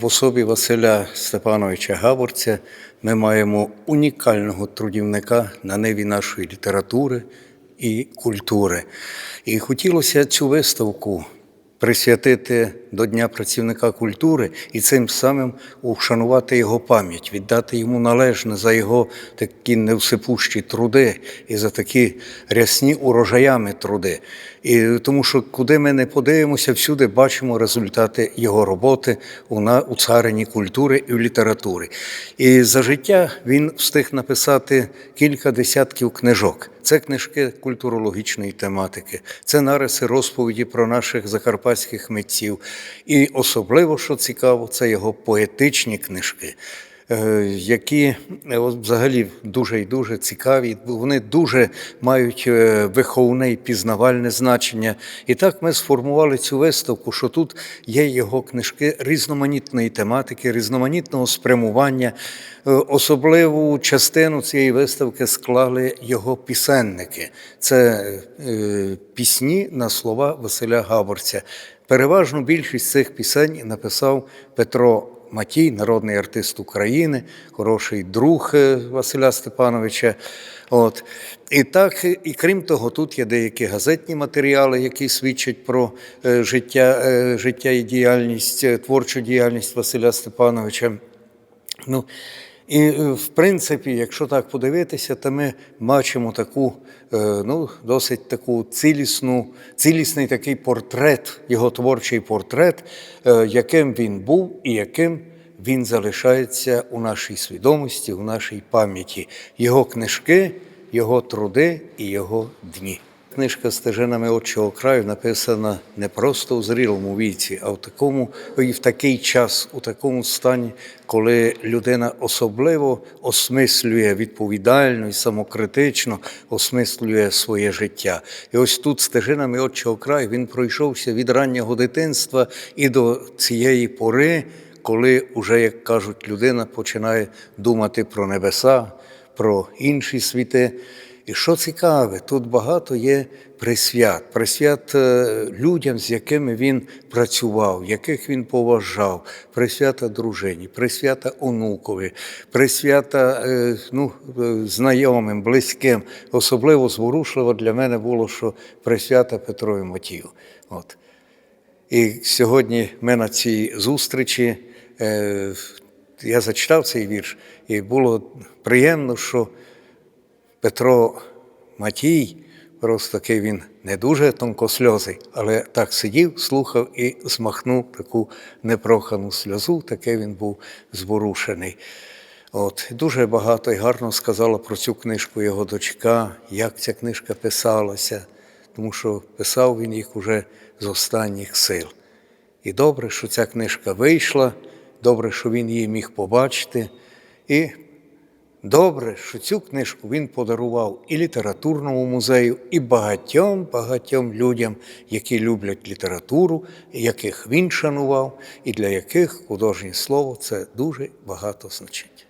в особі Василя Степановича Гаворця ми маємо унікального трудівника на ниві нашої літератури і культури. І хотілося цю виставку присвятити до Дня працівника культури і цим самим ушанувати його пам'ять, віддати йому належне за його такі невсипущі труди і за такі рясні урожаями труди. І тому що куди ми не подивимося, всюди бачимо результати його роботи у, царині культури і в літературі. І за життя він встиг написати кілька десятків книжок. Це книжки культурологічної тематики, це нариси розповіді про наших закарпатських митців. І особливо, що цікаво, це його поетичні книжки, які е, взагалі дуже і дуже цікаві. Вони дуже мають е, виховне і пізнавальне значення. І так ми сформували цю виставку, що тут є його книжки різноманітної тематики, різноманітного спрямування. Е, Особливу частину цієї виставки склали його пісенники. Це е, пісні на слова Василя Габорця. Переважну більшість цих пісень написав Петро Матій, народний артист України, хороший друг е, Василя Степановича. От. І так, і крім того, тут є деякі газетні матеріали, які свідчать про е, життя, е, життя і діяльність, творчу діяльність Василя Степановича. Ну, і е, в принципі, якщо так подивитися, то ми бачимо таку е, ну, досить таку цілісну, цілісний такий портрет, його творчий портрет, е, яким він був і яким він залишається у нашій свідомості, у нашій пам'яті. Його книжки, його труди і його дні. Книжка стежинами отчого краю написана не просто у зрілому віці, а в такому і в такий час, у такому стані, коли людина особливо осмислює відповідально і самокритично осмислює своє життя. І ось тут стежинами отчого краю він пройшовся від раннього дитинства і до цієї пори, коли уже, як кажуть, людина починає думати про небеса, про інші світи. І що цікаве, тут багато є присвят, присвят е, людям, з якими він працював, яких він поважав, присвята дружині, присвята онукові, присвята е, ну, е, знайомим, близьким. Особливо зворушливо для мене було, що присвята Петрові Матію. От. І сьогодні ми на цій зустрічі, я зачитав цей вірш, і було приємно, що Петро Матій, просто такий він не дуже тонкосльозий, але так сидів, слухав і змахнув таку непрохану сльозу, такий він був зворушений. От, дуже багато і гарно сказала про цю книжку його дочка, як ця книжка писалася, тому що писав він їх уже з останніх сил. І добре, що ця книжка вийшла, добре, що він її міг побачити. І Добре, що цю книжку він подарував і літературному музею, і багатьом багатьом людям, які люблять літературу, яких він шанував, і для яких художнє слово це дуже багато значить.